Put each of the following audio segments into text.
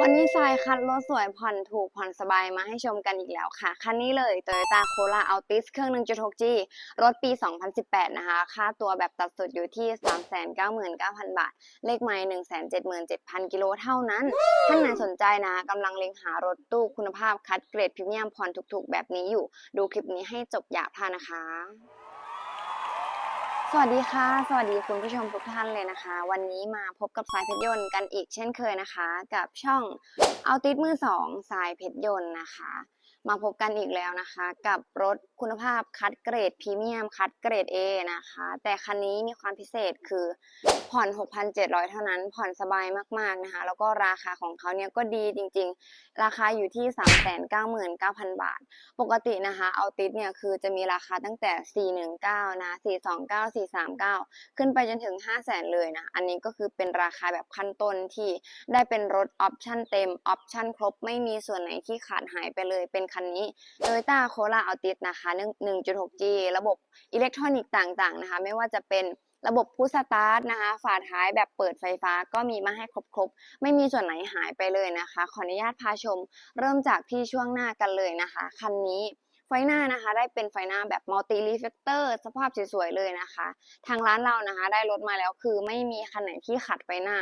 วันนี้ทรายคัดรถสวยผ่อนถูกผ่อนสบายมาให้ชมกันอีกแล้วค่ะ คันนี้เลย Toyota Corolla Altis เครื่อง 1.6G รถปี 2018 นะคะ ค่าตัวแบบตัดสุดอยู่ที่ 399,000 บาท เลขไมล์177,000 กิโลเท่านั้น ท่านไหนสนใจนะกำลังเล็งหารถตู้คุณภาพคัดเกรดพรีเมียมผ่อนถูกๆ แบบนี้อยู่ ดูคลิปนี้ให้จบอย่าพลาดนะคะ สวัสดีค่ะ สวัสดีคุณผู้ชมทุกท่านเลยนะคะ วันนี้มาพบกับสายเพชรยนต์กันอีกเช่นเคยนะคะ กับช่องเอาติดมือสองสายเพชรยนต์นะคะ มาพบกันอีกแล้วนะคะ กับรถคุณภาพคัดเกรดพรีเมียมคัดเกรด A นะคะ แต่คันนี้มีความพิเศษคือผ่อน 6,700 เท่านั้น ผ่อนสบายมากๆนะคะ แล้วก็ราคาของเขาเนี่ยก็ดีจริงๆ ราคาอยู่ที่ 399,000 บาท ปกตินะคะเอาติดเนี่ยคือจะมีราคาตั้งแต่ 419 นะ 429 439 ขึ้นไปจนถึง 5 0 0แสนเลยนะ อันนี้ก็คือเป็นราคาแบบขั้นต้นที่ได้เป็นรถออปชั่นเต็มออปชั่นครบไม่มีส่วนไหนที่ขาดหายไปเลยเป็นคันนี้ Toyota Corolla Altis นะคะ 1.6G ระบบอิเล็กทรอนิกส์ต่างๆนะคะ ไม่ว่าจะเป็นระบบพุชสตาร์ทนะคะ ฝาท้ายแบบเปิดไฟฟ้าก็มีมาให้ครบๆ ไม่มีส่วนไหนหายไปเลยนะคะ ขออนุญาตพาชม เริ่มจากที่ช่วงหน้ากันเลยนะคะ คันนี้ไฟหน้านะคะ ได้เป็นไฟหน้าแบบมัลติรีเฟกเตอร์สภาพสวยๆเลยนะคะ ทางร้านเรานะคะ ได้รถมาแล้วคือไม่มีคันไหนที่ขัดไฟหน้า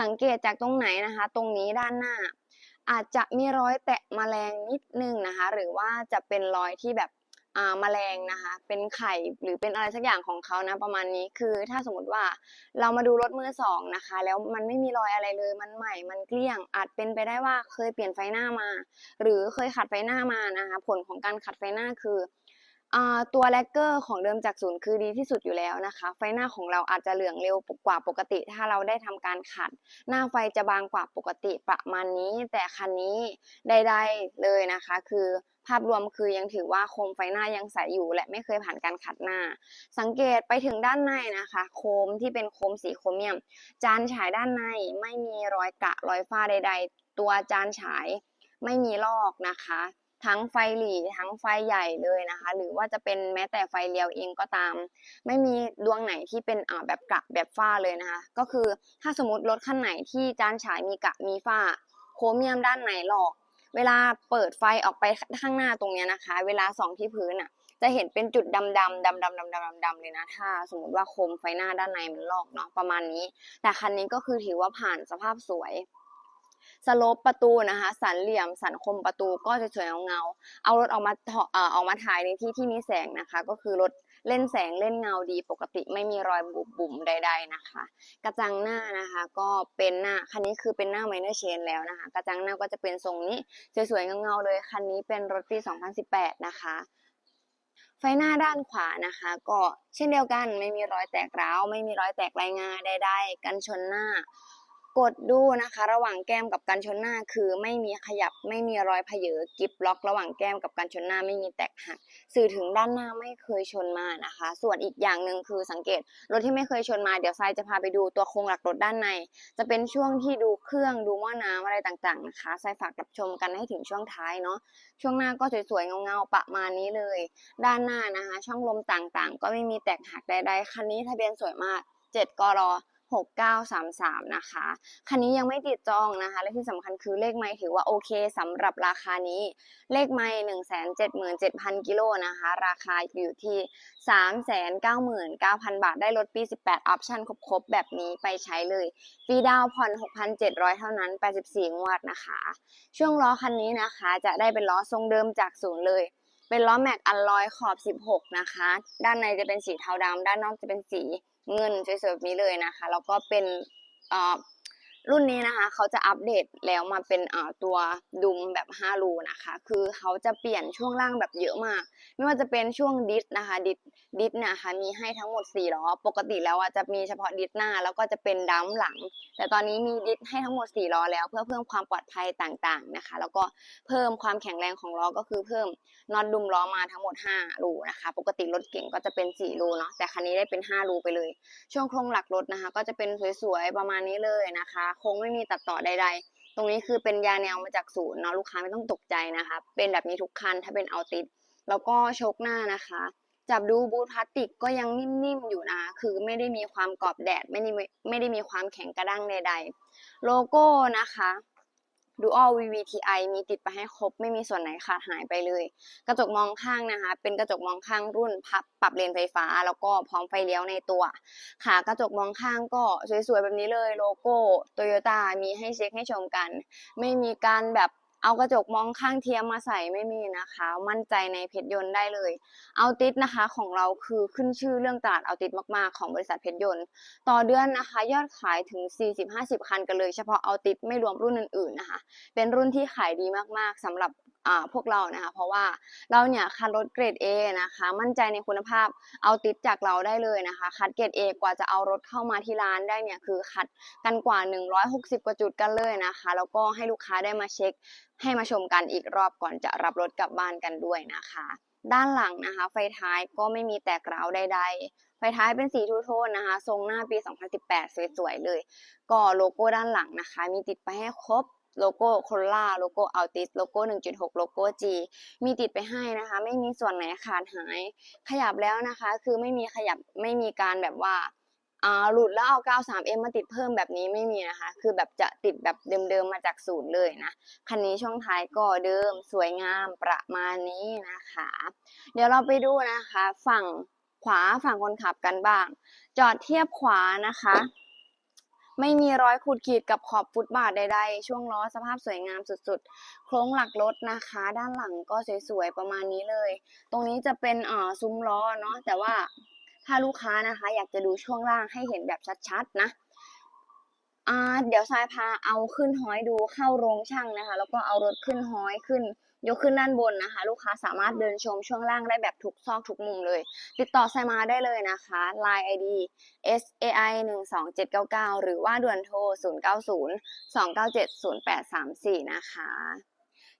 สังเกตจากตรงไหนนะคะ ตรงนี้ด้านหน้า อาจจะมีรอยแตะแมลงนิดนึงนะคะ หรือว่าจะเป็นรอยที่แบบอ่าแมลงนะคะ เป็นไข่หรือเป็นอะไรสักอย่างของเขานะประมาณนี้คือถ้าสมมติว่าเรามาดูรถมือสองนะคะ แล้วมันไม่มีรอยอะไรเลยมันใหม่ มันเกลี้ยง อาจเป็นไปได้ว่าเคยเปลี่ยนไฟหน้ามา หรือเคยขัดไฟหน้ามานะคะ ผลของการขัดไฟหน้าคือ ตัวแลกเกอร์ของเดิมจากศูนย์คือดีที่สุดอยู่แล้วนะคะ ไฟหน้าของเราอาจจะเหลืองเร็วกว่าปกติ ถ้าเราได้ทำการขัด หน้าไฟจะบางกว่าปกติประมาณนี้ แต่คันนี้ใดๆเลยนะคะ คือภาพรวมคือยังถือว่าโคมไฟหน้ายังใสอยู่ และไม่เคยผ่านการขัดหน้า สังเกตไปถึงด้านในนะคะ โคมที่เป็นโคมสีโครเมียม จานฉายด้านในไม่มีรอยกระรอยฝ้าใด ๆ ตัวจานฉายไม่มีลอกนะคะ ทั้งไฟหลีทั้งไฟใหญ่เลยนะคะ หรือว่าจะเป็นแม้แต่ไฟเลี้ยวเองก็ตาม ไม่มีดวงไหนที่เป็นอ่าแบบกระแบบฝ้าเลยนะคะ ก็คือถ้าสมมติรถคันไหนที่จานฉายมีกระมีฝ้า โครเมียมด้านไหนหลอกเวลาเปิดไฟออกไปข้างหน้าตรงเนี้ยนะคะ เวลาส่องที่พื้นอะ จะเห็นเป็นจุดดำๆดำดำดำดำดำดำเลยนะ ถ้าสมมติว่าโคมไฟหน้าด้านในมันลอกเนาะประมาณนี้ แต่คันนี้ก็คือถือว่าผ่านสภาพสวย สโลปประตูนะคะ สันเหลี่ยมสันคมประตูก็จะสวยเงาๆเอารถออกมาถอเอ่อออกมาถ่ายในที่ที่มีแสงนะคะ ก็คือรถเล่นแสงเล่นเงาดีปกติไม่มีรอยบุบบุ๋มใด ๆนะคะ กระจังหน้านะคะก็เป็นหน้าคันนี้คือเป็นหน้าไมเนอร์เชนแล้วนะคะ กระจังหน้าก็จะเป็นทรงนี้สวยๆเงาๆเลยคันนี้เป็นรถปี 2018 นะคะไฟหน้าด้านขวานะคะ ก็เช่นเดียวกันไม่มีรอยแตกร้าว ไม่มีรอยแตกลายงาใดๆกันชนหน้า กดดูนะคะ ระหว่างแก้มกับกันชนหน้าคือไม่มีขยับไม่มีรอยเพเยอกิบล็อก ระหว่างแก้มกับกันชนหน้าไม่มีแตกหักสื่อถึงด้านหน้าไม่เคยชนมานะคะ ส่วนอีกอย่างหนึ่งคือสังเกตรถที่ไม่เคยชนมาเดี๋ยวทรายจะพาไปดูตัวโครงหลักรถด้านใน จะเป็นช่วงที่ดูเครื่องดูหม้อน้ำอะไรต่างๆนะคะทรายฝากรับชมกันให้ถึงช่วงท้ายเนาะช่วงหน้าก็สวยๆเงาๆประมาณนี้เลย ด้านหน้านะคะ ช่องลมต่างๆ ก็ไม่มีแตกหักใดๆคันนี้ทะเบียนสวยมาก7กร 6933 นะคะ คันนี้ยังไม่ติดจองนะคะ และที่สำคัญคือเลขไม้ถือว่าโอเคสำหรับราคานี้ เลขไม้177,000 กิโลนะคะ ราคาอยู่ที่ 399,000 บาท ได้รถปี 18 ออปชั่นครบๆ แบบนี้ไปใช้เลยฟีดาวผ่อน 6,700 เท่านั้น 84 งวดนะคะ ช่วงล้อคันนี้นะคะ จะได้เป็นล้อทรงเดิมจากศูนย์เลยเป็นล้อแม็กอัลลอยขอบ 16 นะคะ ด้านในจะเป็นสีเทาดำ ด้านนอกจะเป็นสี เงินสวยๆแบบนี้เลยนะคะ แล้วก็เป็นเอ่อ รุ่นนี้นะคะ เขาจะอัปเดตแล้วมาเป็นตัวดุมแบบ 5 รูนะคะ คือเขาจะเปลี่ยนช่วงล่างแบบเยอะมาก ไม่ว่าจะเป็นช่วงดิสนะคะ ดิสดิสนะคะมีให้ทั้งหมด4ล้อ ปกติแล้วอะจะมีเฉพาะดิสหน้า แล้วก็จะเป็นดัมหลัง แต่ตอนนี้มีดิสให้ทั้งหมด4ล้อแล้ว เพื่อเพิ่มความปลอดภัยต่างๆนะคะ แล้วก็เพิ่มความแข็งแรงของล้อก็คือเพิ่มน็อตดุมล้อมาทั้งหมด 5 รูนะคะ ปกติรถเก่งก็จะเป็น 4 รูเนาะ แต่คันนี้ได้เป็น 5 รูไปเลย ช่วงโครงหลักรถนะคะ ก็จะเป็นสวยๆประมาณนี้เลยนะคะโค้งไม่มีตัดต่อใด ๆ ตรงนี้คือเป็นยาแนวมาจากศูนย์เนาะลูกค้าไม่ต้องตกใจนะคะ เป็นแบบนี้ทุกคันถ้าเป็นเอาติด แล้วก็ชกหน้านะคะ จับดูบูทพลาสติกก็ยังนิ่มๆอยู่นะคือไม่ได้มีความกรอบแดดไม่ได้ไม่ได้มีความแข็งกระด้างใด ๆ โลโก้นะคะ Dual VVTi มีติดไปให้ครบ ไม่มีส่วนไหนขาดหายไปเลย กระจกมองข้างนะคะ เป็นกระจกมองข้างรุ่นพับปรับเลนไฟฟ้า แล้วก็พร้อมไฟเลี้ยวในตัว ขากระจกมองข้างก็สวยๆแบบนี้เลย โลโก้โตโยต้ามีให้เช็คให้ชมกัน ไม่มีการแบบ เอากระจกมองข้างเทียมมาใส่ไม่มีนะคะ มั่นใจในเพชรยนต์ได้เลย เอาติดนะคะของเราคือขึ้นชื่อเรื่องตลาดเอาติดมากๆ ของบริษัทเพชรยนต์ ต่อเดือนนะคะ ยอดขายถึง 40-50 คันกันเลย เฉพาะเอาติดไม่รวมรุ่นอื่นๆนะคะ เป็นรุ่นที่ขายดีมากๆสำหรับ พวกเรานะคะ เพราะว่าเราเนี่ยคัดรถเกรด A นะคะ มั่นใจในคุณภาพเอาติดจากเราได้เลยนะคะ คัดเกรด A กว่าจะเอารถเข้ามาที่ร้านได้เนี่ยคือคัดกันกว่า 160 กว่าจุดกันเลยนะคะ แล้วก็ให้ลูกค้าได้มาเช็ค ให้มาชมกันอีกรอบก่อนจะรับรถกลับบ้านกันด้วยนะคะ ด้านหลังนะคะ ไฟท้ายก็ไม่มีแตกร้าวใด ๆไฟท้ายเป็นสีทูโทนนะคะ ทรงหน้าปี 2018 สวยๆ เลย ก็โลโก้ด้านหลังนะคะ มีติดไปให้ครบ โลโก้โคล่าโลโก้อัลติสโลโก้ 1.6 โลโก้ G มีติดไปให้นะคะ ไม่มีส่วนไหนขาดหาย ขยับแล้วนะคะ คือไม่มีขยับไม่มีการแบบว่าหลุดแล้วเอา 93M มาติดเพิ่มแบบนี้ไม่มีนะคะ คือแบบจะติดแบบเดิมๆมาจากศูนย์เลยนะ คันนี้ช่วงท้ายก็เดิมสวยงามประมาณนี้นะคะ เดี๋ยวเราไปดูนะคะ ฝั่งขวาฝั่งคนขับกันบ้าง จอดเทียบขวานะคะ ไม่มีรอยขูดขีดกับขอบฟุตบาทใดๆ ช่วงล้อสภาพสวยงามสุดๆ โครงหลักรถนะคะ ด้านหลังก็สวยๆ ประมาณนี้เลย ตรงนี้จะเป็นเอ่อซุ้มล้อเนาะ แต่ว่าถ้าลูกค้านะคะ อยากจะดูช่วงล่างให้เห็นแบบชัดๆ นะอ่าเดี๋ยวทรายพาเอาขึ้นห้อยดูเข้าโรงช่างนะคะ แล้วก็เอารถขึ้นห้อยขึ้น ยกขึ้นด้านบนนะคะ ลูกค้าสามารถเดินชมช่วงล่างได้แบบทุกซอกทุกมุมเลย ติดต่อทรายมาได้เลยนะคะ Line ID SAI 1 2 7 9 9 หรือว่าด่วนโทร 0 9 0 2 9 7 0 8 3 4 นะคะ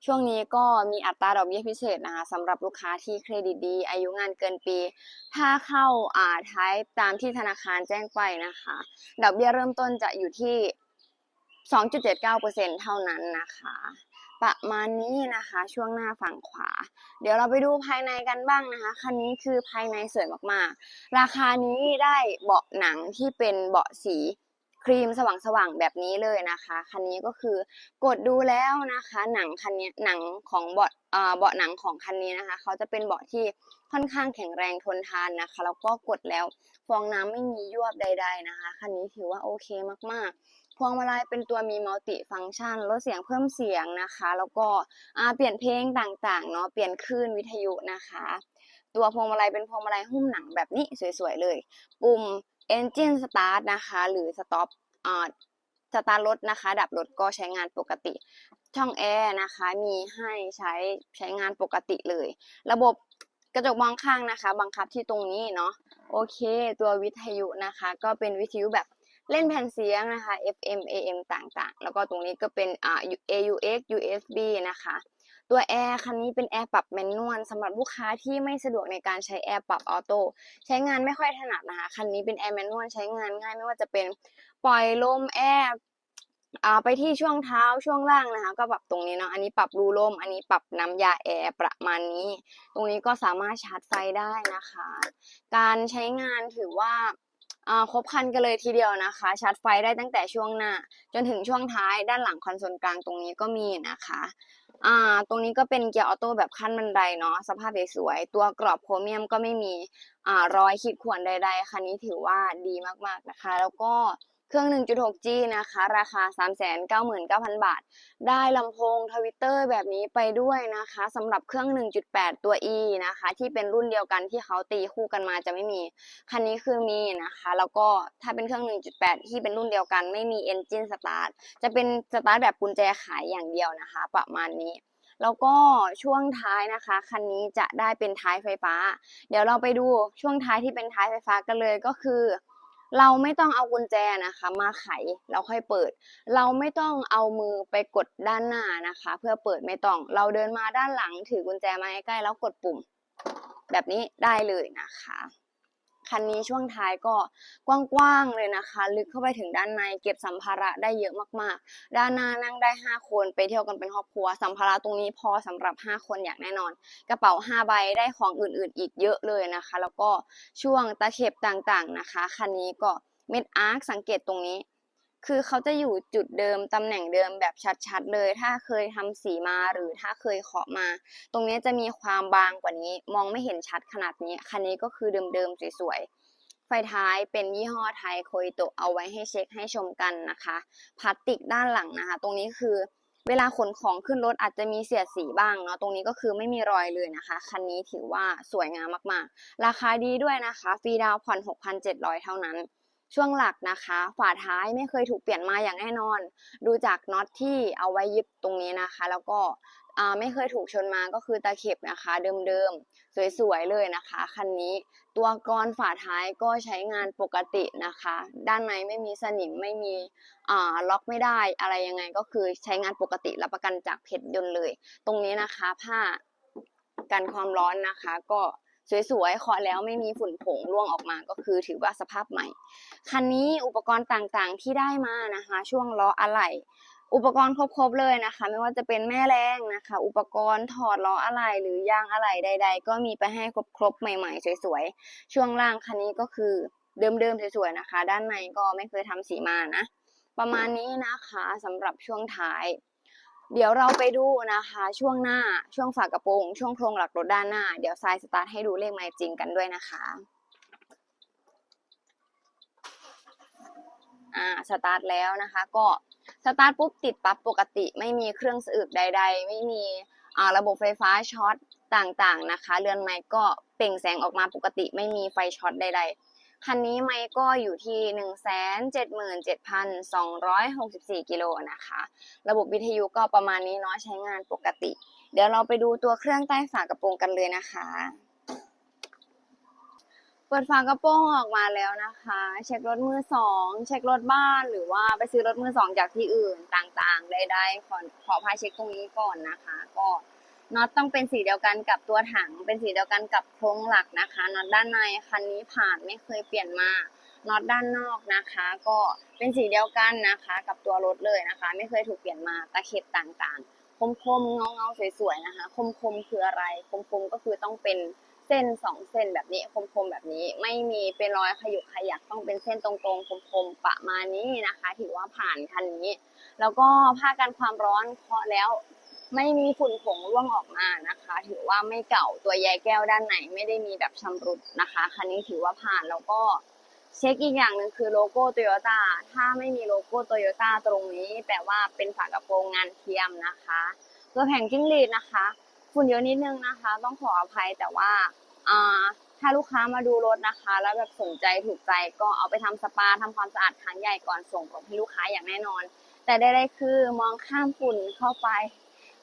ช่วงนี้ก็มีอัตราดอกเบี้ยพิเศษนะคะสำหรับลูกค้าที่เครดิตดี อายุงานเกินปี ถ้าเข้าอ่าท้ายตามที่ธนาคารแจ้งไปนะคะ ดอกเบี้ยเริ่มต้นจะอยู่ที่ 2.79%เท่านั้นนะคะ ประมาณนี้นะคะ ช่วงหน้าฝั่งขวา เดี๋ยวเราไปดูภายในกันบ้างนะคะคันนี้คือภายในสวยมากๆ ราคานี้ได้เบาะหนังที่เป็นเบาะสีครีมสว่างๆแบบนี้เลยนะคะคันนี้ก็คือกดดูแล้วนะคะ หนังคันนี้หนังของเบาะเบาะหนังของคันนี้นะคะ เขาจะเป็นเบาะที่ค่อนข้างแข็งแรงทนทานนะคะ แล้วก็กดแล้วฟองน้ำไม่มียวบใด ๆนะคะคันนี้ถือว่าโอเคมากๆ พวงมาลัยเป็นตัวมีมัลติฟังก์ชันลดเสียงเพิ่มเสียงนะคะ แล้วก็เปลี่ยนเพลงต่างๆเนาะเปลี่ยนคลื่นวิทยุนะคะ ตัวพวงมาลัยเป็นพวงมาลัยหุ้มหนังแบบนี้สวยๆเลย ปุ่ม Engine Start นะคะ หรือ Stop อสตาร์ทรถนะคะ ดับรถก็ใช้งานปกติ ช่องแอร์นะคะ มีให้ใช้ใช้งานปกติเลย ระบบกระจกมองข้างนะคะ บังคับที่ตรงนี้เนาะโอเค ตัววิทยุนะคะ ก็เป็นวิทยุแบบ เล่นแผ่นเสียงนะคะ FM AM ต่างๆ แล้วก็ตรงนี้ก็เป็นอ่า AUX USB นะคะ ตัวแอร์คันนี้เป็นแอร์ปรับแมนนวลสำหรับลูกค้าที่ไม่สะดวกในการใช้แอร์ปรับออโต้ใช้งานไม่ค่อยถนัดนะคะ คันนี้เป็นแอร์แมนนวลใช้งานง่ายไม่ว่าจะเป็นปล่อยลมแอร์ไปที่ช่วงเท้าช่วงล่างนะคะ ก็ปรับตรงนี้เนาะอันนี้ปรับรูลม อันนี้ปรับน้ำยาแอร์ประมาณนี้ ตรงนี้ก็สามารถชาร์จไฟได้นะคะ การใช้งานถือว่า ครบคันกันเลยทีเดียวนะคะ ชาร์จไฟได้ตั้งแต่ช่วงหน้า จนถึงช่วงท้ายด้านหลังคอนโซลกลางตรงนี้ก็มีนะคะอ่าตรงนี้ก็เป็นเกียร์ออโต้แบบขั้นบันไดเนาะสภาพสวยๆตัวกรอบโครเมียมก็ไม่มีอ่ารอยขีดข่วนใด ๆ คันนี้ถือว่าดีมากๆนะคะ แล้วก็ เครื่อง 1.6G นะคะ ราคา 399,000 บาท ได้ลำโพงทวิตเตอร์แบบนี้ไปด้วยนะคะสำหรับเครื่อง 1.8 ตัว E นะคะ ที่เป็นรุ่นเดียวกันที่เขาตีคู่กันมาจะไม่มี คันนี้คือมีนะคะ แล้วก็ถ้าเป็นเครื่อง 1.8 ที่เป็นรุ่นเดียวกัน ไม่มี Engine Start จะเป็นสตาร์ทแบบกุญแจขายอย่างเดียวนะคะ ประมาณนี้แล้วก็ช่วงท้ายนะคะ คันนี้จะได้เป็นท้ายไฟฟ้า เดี๋ยวเราไปดูช่วงท้ายที่เป็นท้ายไฟฟ้ากันเลยก็คือ เราไม่ต้องเอากุญแจนะคะ มาไขแล้วค่อยเปิด เราไม่ต้องเอามือไปกดด้านหน้านะคะ เพื่อเปิดไม่ต้อง เราเดินมาด้านหลังถือกุญแจมาใใกล้แล้วกดปุ่ม แบบนี้ได้เลยนะคะ คันนี้ช่วงท้ายก็กว้างๆเลยนะคะ ลึกเข้าไปถึงด้านในเก็บสัมภาระได้เยอะมากๆ ด้านหน้านั่งได้ 5 คนไปเที่ยวกันเป็นครอบครัว สัมภาระตรงนี้พอสำหรับ 5 คนอย่างแน่นอน กระเป๋า 5 ใบได้ของอื่นๆ อีกเยอะเลยนะคะ แล้วก็ช่วงตะเข็บต่างๆนะคะ คันนี้ก็เม็ดอาร์คสังเกตตรงนี้ คือเขาจะอยู่จุดเดิมตำแหน่งเดิมแบบชัดๆเลย ถ้าเคยทำสีมาหรือถ้าเคยเคาะมา ตรงนี้จะมีความบางกว่านี้ มองไม่เห็นชัดขนาดนี้ คันนี้ก็คือเดิมๆสวยๆ ไฟท้ายเป็นยี่ห้อไทยโคยโตะเอาไว้ให้เช็คให้ชมกันนะคะ พลาสติกด้านหลังนะคะ ตรงนี้คือเวลาขนของขึ้นรถอาจจะมีเสียดสีบ้างเนาะตรงนี้ก็คือไม่มีรอยเลยนะคะ คันนี้ถือว่าสวยงามมากๆ ราคาดีด้วยนะคะ ฟรีดาวน์ผ่อน 6,700 เท่านั้น ช่วงหลักนะคะ ฝาท้ายไม่เคยถูกเปลี่ยนมาอย่างแน่นอน ดูจากน็อตที่เอาไว้ยึดตรงนี้นะคะ แล้วก็ไม่เคยถูกชนมาก็คือตะเข็บนะคะ เดิมๆ สวยๆเลยนะคะคันนี้ตัวกรอนฝาท้ายก็ใช้งานปกตินะคะ ด้านในไม่มีสนิมไม่มีล็อกไม่ได้อะไรยังไงก็คือใช้งานปกติรับประกันจากเพชรยนต์เลย ตรงนี้นะคะผ้ากันความร้อนนะคะก็ สวยๆเคาะแล้วไม่มีฝุ่นผงร่วงออกมาก็คือถือว่าสภาพใหม่ คันนี้อุปกรณ์ต่างๆที่ได้มานะคะ ช่วงล้ออะไหล่อุปกรณ์ครบๆเลยนะคะ ไม่ว่าจะเป็นแม่แรงนะคะ อุปกรณ์ถอดล้ออะไหล่หรือยางอะไหล่ใด ๆ ก็มีไปให้ครบๆใหม่ๆ สวยๆ ช่วงล่างคันนี้ก็คือเดิมๆสวยๆนะคะ ด้านในก็ไม่เคยทำสีมานะ ประมาณนี้นะคะสำหรับช่วงท้าย เดี๋ยวเราไปดูนะคะ ช่วงหน้าช่วงฝากระโปรง ช่วงโครงหลักรถด้านหน้า เดี๋ยวทรายสตาร์ทให้ดูเลขไมล์จริงกันด้วยนะคะอ่าสตาร์ทแล้วนะคะ ก็สตาร์ทปุ๊บติดปั๊บปกติ ไม่มีเครื่องสะอึกใด ๆ ไม่มีอ่าระบบไฟฟ้าช็อตต่างๆนะคะ เรือนไม้ก็เปล่งแสงออกมาปกติ ไม่มีไฟช็อตใด ๆ คันนี้ไม้ก็อยู่ที่หนึ่งแสนเจ็ดหมื่นเจ็ดพันสองร้อยหกสิบสี่กิโลนะคะ ระบบวิทยุก็ประมาณนี้เนาะใช้งานปกติ เดี๋ยวเราไปดูตัวเครื่องใต้ฝากระโปรงกันเลยนะคะเปิดฝากระโปรงออกมาแล้วนะคะ เช็ครถมือสองเช็ครถบ้านหรือว่าไปซื้อรถมือสองจากที่อื่นต่างๆใดๆขอขอพาเช็คตรงนี้ก่อนนะคะ ก็ น็อตต้องเป็นสีเดียวกันกับตัวถัง เป็นสีเดียวกันกับโครงหลักนะคะน็อตด้านในคันนี้ผ่านไม่เคยเปลี่ยนมาน็อตด้านนอกนะคะ ก็เป็นสีเดียวกันนะคะ กับตัวรถเลยนะคะ ไม่เคยถูกเปลี่ยนมาตะเข็บต่างๆ คมๆเงาๆสวยๆนะคะ คมๆคืออะไร คมๆก็คือต้องเป็นเส้นสองเส้นแบบนี้คมๆแบบนี้ ไม่มีเป็นรอยขยุกขยักต้องเป็นเส้นตรงๆคมๆประมาณนี้นะคะ ถือว่าผ่านคันนี้ แล้วก็ผ้ากันความร้อนเคาะแล้ว ไม่มีฝุ่นผงร่วงออกมานะคะ ถือว่าไม่เก่าตัวแยแก้วด้านไหนไม่ได้มีแบบชำรุดนะคะ คันนี้ถือว่าผ่านแล้วก็เช็คอีกอย่างหนึ่งคือโลโก้โตโยต้าถ้าไม่มีโลโก้โตโยต้าตรงนี้ แปลว่าเป็นฝากระโปรงงานเทียมนะคะตัวแผงจิ้งหรีดนะคะ ฝุ่นเยอะนิดนึงนะคะ ต้องขออภัยแต่ว่าอ่าถ้าลูกค้ามาดูรถนะคะ แล้วแบบสนใจถูกใจก็เอาไปทำสปาทำความสะอาดครั้งใหญ่ก่อนส่งของให้ลูกค้าอย่างแน่นอน แต่ได้ได้คือมองข้ามฝุ่นเข้าไป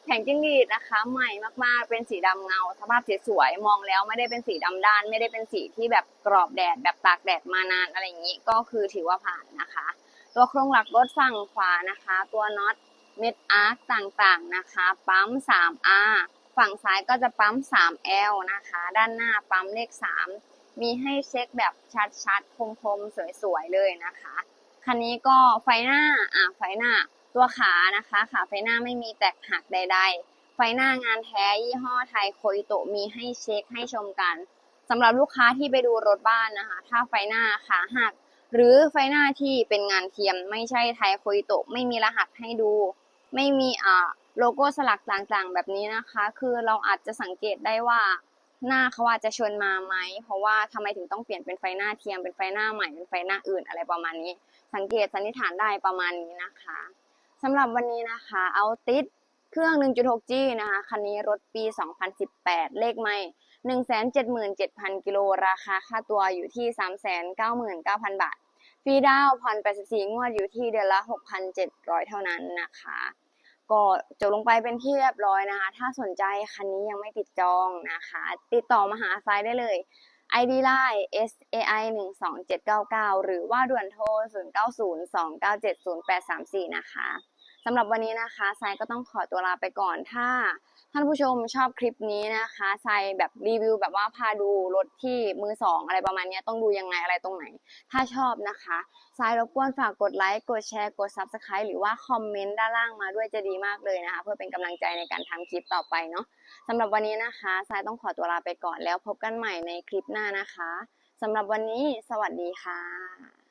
แผงจิ้งหรีดนะคะ ใหม่มากๆ เป็นสีดำเงา สภาพสวยๆมองแล้วไม่ได้เป็นสีดำด้าน ไม่ได้เป็นสีที่แบบกรอบแดดแบบตากแดดมานานอะไรอย่างนี้ก็คือถือว่าผ่านนะคะ ตัวโครงหลักรถฝั่งขวานะคะ ตัวน็อตเม็ดอาร์คต่างๆนะคะ ปั๊ม 3R ฝั่งซ้ายก็จะปั๊ม 3L นะคะ ด้านหน้าปั๊มเลข 3 มีให้เช็คแบบชัดๆ คมๆ สวยๆ เลยนะคะ คันนี้ก็ไฟหน้า อะ ไฟหน้า ตัวขานะคะขาไฟหน้าไม่มีแตกหักใด ๆ ไฟหน้างานแท้ยี่ห้อไทยโคอิโตมีให้เช็คให้ชมกันสำหรับลูกค้าที่ไปดูรถบ้านนะคะ ถ้าไฟหน้าขาหัก หรือไฟหน้าที่เป็นงานเทียม ไม่ใช่ไทยโคอิโตไม่มีรหัสให้ดู ไม่มีอ่าโลโก้สลักต่างๆ แบบนี้นะคะ คือเราอาจจะสังเกตได้ว่าหน้าเขาอาจจะชนมาไหม เพราะว่าทำไมถึงต้องเปลี่ยนเป็นไฟหน้าเทียม เป็นไฟหน้าใหม่ เป็นไฟหน้าอื่นอะไรประมาณนี้ สังเกตสันนิษฐานได้ประมาณนี้นะคะ สำหรับวันนี้นะคะเอาติดเครื่อง 1.6G นะคะคันนี้รถปี 2018 เลขไม่177,000 กิโลราคาค่าตัวอยู่ที่ 399,000 บาท ฟรีดาวน์ผ่อน84 งวดอยู่ที่เดือนละ 6,700 เท่านั้นนะคะ ก็จบลงไปเป็นที่เรียบร้อยนะคะ ถ้าสนใจคันนี้ยังไม่ติดจองนะคะ ติดต่อมาหาไซได้เลย ID Line SAI 12799 หรือว่าด่วนโทร 0902970834 นะคะ สำหรับวันนี้นะคะไซก็ต้องขอตัวลาไปก่อนถ้าท่านผู้ชมชอบคลิปนี้นะคะไซแบบรีวิวแบบว่าพาดูรถที่มือสองอะไรประมาณนี้ต้องดูยังไงอะไรตรงไหน ถ้าชอบนะคะไซรบกวนฝากกดไลค์กดแชร์กด Subscribe หรือว่าคอมเมนต์ด้านล่างมาด้วยจะดีมากเลยนะคะ เพื่อเป็นกำลังใจในการทำคลิปต่อไปเนาะสำหรับวันนี้นะคะไซต้องขอตัวลาไปก่อนแล้วพบกันใหม่ในคลิปหน้านะคะสำหรับวันนี้ สวัสดีค่ะ